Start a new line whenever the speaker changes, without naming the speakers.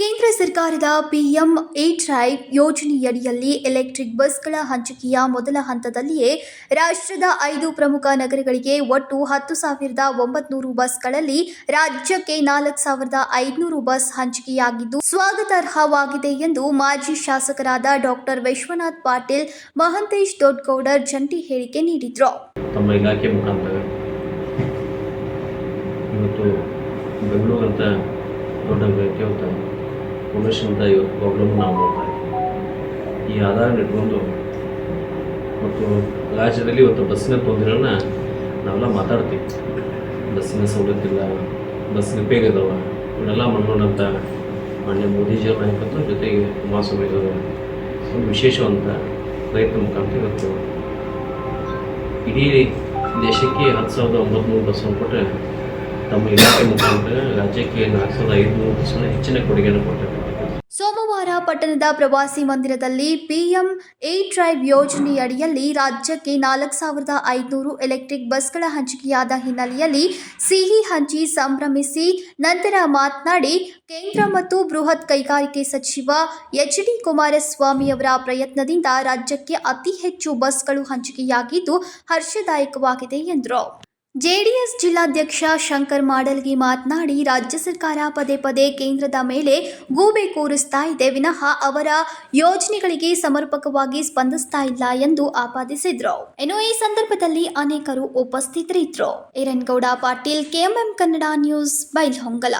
ಕೇಂದ್ರ ಸರ್ಕಾರದ PM E drive ಯೋಜನೆಯಡಿಯಲ್ಲಿ ಎಲೆಕ್ಟ್ರಿಕ್ ಬಸ್ಗಳ ಹಂಚಿಕೆಯ ಮೊದಲ ಹಂತದಲ್ಲಿಯೇ ರಾಷ್ಟ್ರದ ಐದು ಪ್ರಮುಖ ನಗರಗಳಿಗೆ ಒಟ್ಟು ಹತ್ತು ಸಾವಿರದ ಒಂಬತ್ನೂರು ಬಸ್ಗಳಲ್ಲಿ ರಾಜ್ಯಕ್ಕೆ ನಾಲ್ಕು ಸಾವಿರದ ಐದುನೂರು ಬಸ್ ಹಂಚಿಕೆಯಾಗಿದ್ದು ಸ್ವಾಗತಾರ್ಹವಾಗಿದೆ ಎಂದು ಮಾಜಿ ಶಾಸಕರಾದ ಡಾಕ್ಟರ್ ವಿಶ್ವನಾಥ್ ಪಾಟೀಲ್, ಮಹಂತೇಶ್ ದೊಡ್ಡಗೌಡರ್ ಜಂಟಿ ಹೇಳಿಕೆ ನೀಡಿದರು.
ಬೆಂಗಳೂರು ಅಂತ ದೊಡ್ಡ ನಗರಕ್ಕೆ ಇವತ್ತು ನಾವು ನೋಡ್ತಾ ಈ ಆಧಾರ ಇಟ್ಕೊಂಡು ಮತ್ತು ರಾಜ್ಯದಲ್ಲಿ ಇವತ್ತು ಬಸ್ಸಿನ ತೊಂದರೆಗಳನ್ನ ನಾವೆಲ್ಲ ಮಾತಾಡ್ತೀವಿ. ಬಸ್ಸಿನ ಇಲ್ಲ, ಬಸ್ಸಿನ ಬೇಗ ಇದಾವೆ ಇವನ್ನೆಲ್ಲ ಮಾಡೋಣಂತ ಮಾನ್ಯ ಮೋದಿಜಿಯವ್ರ ನಾಯಕತ್ವ ಜೊತೆಗೆ ಕುಮಾರಸ್ವಾಮಿ ಅವರ ಒಂದು ವಿಶೇಷವಂತ ಪ್ರಯತ್ನ ಮುಖಾಂತರ ಇವತ್ತು ಇಡೀ ದೇಶಕ್ಕೆ ಹತ್ತು ಸಾವಿರದ ಒಂಬತ್ತು ನೂರು ಬಸ್ಸನ್ನು ಕೊಟ್ಟರೆ ತಮ್ಮ ಇಲಾಖೆ ಮುಖಾಂತರ ರಾಜ್ಯಕ್ಕೆ ನಾಲ್ಕು ಸಾವಿರದ ಐದುನೂರು ಹೆಚ್ಚಿನ ಕೊಡುಗೆಯನ್ನು ಕೊಟ್ಟಿದೆ
ಸೋಮವಾರ ಪಟ್ಟಣದ ಪ್ರವಾಸಿ ಮಂದಿರದಲ್ಲಿ ಪಿಎಂ ಎ ಡ್ರೈವ್ ಯೋಜನೆಯಡಿಯಲ್ಲಿ ರಾಜ್ಯಕ್ಕೆ ನಾಲ್ಕು ಸಾವಿರದ ಐದುನೂರು ಎಲೆಕ್ಟ್ರಿಕ್ ಬಸ್ಗಳ ಹಂಚಿಕೆಯಾದ ಹಿನ್ನೆಲೆಯಲ್ಲಿ ಸಿಹಿ ಹಂಚಿ ಸಂಭ್ರಮಿಸಿ ನಂತರ ಮಾತನಾಡಿ ಕೇಂದ್ರ ಮತ್ತು ಬೃಹತ್ ಕೈಗಾರಿಕೆ ಸಚಿವ ಎಚ್ ಡಿ ಕುಮಾರಸ್ವಾಮಿಯವರ ಪ್ರಯತ್ನದಿಂದ ರಾಜ್ಯಕ್ಕೆ ಅತಿ ಹೆಚ್ಚು ಬಸ್ಗಳು ಹಂಚಿಕೆಯಾಗಿದ್ದು ಹರ್ಷದಾಯಕವಾಗಿದೆ ಎಂದರು. ಜೆಡಿಎಸ್ ಜಿಲ್ಲಾಧ್ಯಕ್ಷ ಶಂಕರ್ ಮಾಡಲ್ಗಿ ಮಾತನಾಡಿ, ರಾಜ್ಯ ಸರ್ಕಾರ ಪದೇ ಪದೇ ಕೇಂದ್ರದ ಮೇಲೆ ಗೂಬೆ ಕೂರಿಸ್ತಾ ಇದೆ. ವಿನಃ ಅವರ ಯೋಜನೆಗಳಿಗೆ ಸಮರ್ಪಕವಾಗಿ ಸ್ಪಂದಿಸ್ತಾ ಇಲ್ಲ ಎಂದು ಆಪಾದಿಸಿದ್ರು. ಇನ್ನು ಈ ಸಂದರ್ಭದಲ್ಲಿ ಅನೇಕರು ಉಪಸ್ಥಿತರಿದ್ರು. Eerangouda, Patil, KMM Kannada news, Bailhongal.